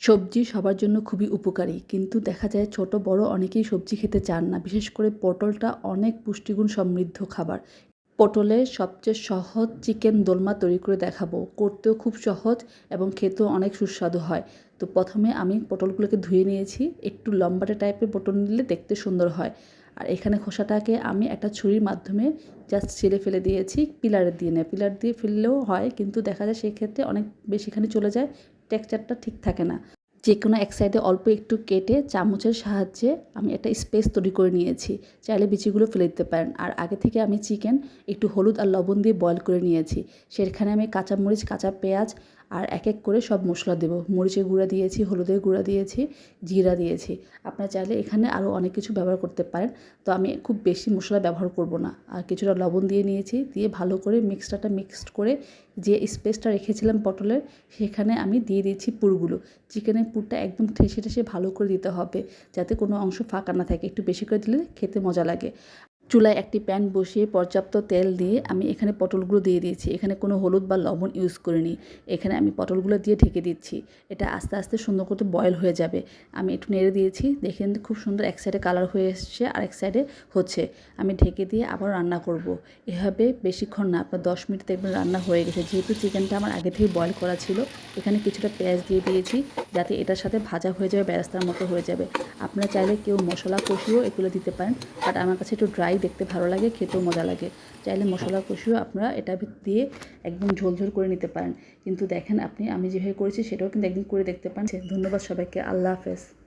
সবজি সবার জন্য খুবই উপকারী। কিন্তু দেখা যায় ছোট, বড় অনেকেই সবজি খেতে চান না। বিশেষ করে পটলটা অনেক পুষ্টিগুণ সমৃদ্ধ খাবার। পটলের সবচেয়ে সহজ চিকেন দোলমা তৈরি করে দেখাবো। করতেও খুব সহজ এবং খেতেও অনেক সুস্বাদু হয়। তো প্রথমে আমি পটলগুলোকে ধুয়ে নিয়েছি। একটু লম্বাটে টাইপের পটল নিলে দেখতে সুন্দর হয়। আর এখানে খোসাটাকে আমি একটা ছুরির মাধ্যমে জাস্ট ছেড়ে ফেলে দিয়েছি। পিলারে দিয়ে নেয় পিলার দিয়ে ফেললেও হয়, কিন্তু দেখা যায় সেক্ষেত্রে অনেক বেশিখানি চলে যায়। টেক্সচারটা ঠিক থাকে না। যে কোনো এক সাইডে অল্প একটু কেটে চামচের সাহায্যে আমি একটা স্পেস তৈরি করে নিয়েছি। চাইলে বিচিগুলো ফেলে দিতে পারেন। আর আগে থেকে আমি চিকেন, একটু হলুদ আর লবণ দিয়ে বয়ল করে নিয়েছি। সেখানে আমি কাঁচামরিচ, কাঁচা পেঁয়াজ আর এক এক করে সব মশলা দেবো। মরিচের গুঁড়া দিয়েছি, হলুদের গুঁড়া দিয়েছি, জিরা দিয়েছি। আপনারা চাইলে এখানে আরও অনেক কিছু ব্যবহার করতে পারেন। তো আমি খুব বেশি মশলা ব্যবহার করব না। আর কিছুটা লবণ দিয়ে নিয়েছি, দিয়ে ভালো করে মিক্সটাটা মিক্সড করে যে স্পেসটা রেখেছিলাম পটলের, সেখানে আমি দিয়ে দিয়েছি পুরগুলো। চিকেনের পুরটা একদম ঠেসে ঠেসে ভালো করে দিতে হবে, যাতে কোনো অংশ ফাঁকা না থাকে। একটু বেশি করে দিলে খেতে মজা লাগে। চুলায় একটি প্যান বসিয়ে পর্যাপ্ত তেল দিয়ে আমি এখানে পটলগুলো দিয়ে দিয়েছি। এখানে কোনো হলুদ বা লবণ ইউজ করিনি। এখানে আমি পটলগুলো দিয়ে ঢেকে দিচ্ছি। এটা আস্তে আস্তে সুন্দর করে বয়েল হয়ে যাবে। আমি একটু নেড়ে দিয়েছি। দেখেন খুব সুন্দর এক সাইডে কালার হয়ে এসছে আর এক সাইডে হচ্ছে। আমি ঢেকে দিয়ে আবার রান্না করব। এভাবে বেশিক্ষণ না, আপনার দশ মিনিট দেখবেন রান্না হয়ে গেছে। যেহেতু চিকেনটা আমার আগে থেকে বয়েল করা ছিল, এখানে কিছুটা পেঁয়াজ দিয়ে দিয়েছি। যাতে এটার সাথে ভাজা হয়ে যাবে ব্যস্তার মতো হয়ে যাবে। আপনারা চাইলে কেউ মশলা কষিয়েও এগুলো দিতে পারেন বাট আমার কাছে একটু ড্রাই দেখতে ভালো লাগে, খেতেও মজা লাগে। চাইলে মশলা কষিয়েও আপনারা এটা দিয়ে একদম ঝোলঝোল ঝোল করে নিতে পারেন। কিন্তু দেখেন আপনি, আমি যেভাবে করেছি সেটাও কিন্তু একদিন করে দেখতে পান। ধন্যবাদ সবাইকে, আল্লাহ হাফেজ।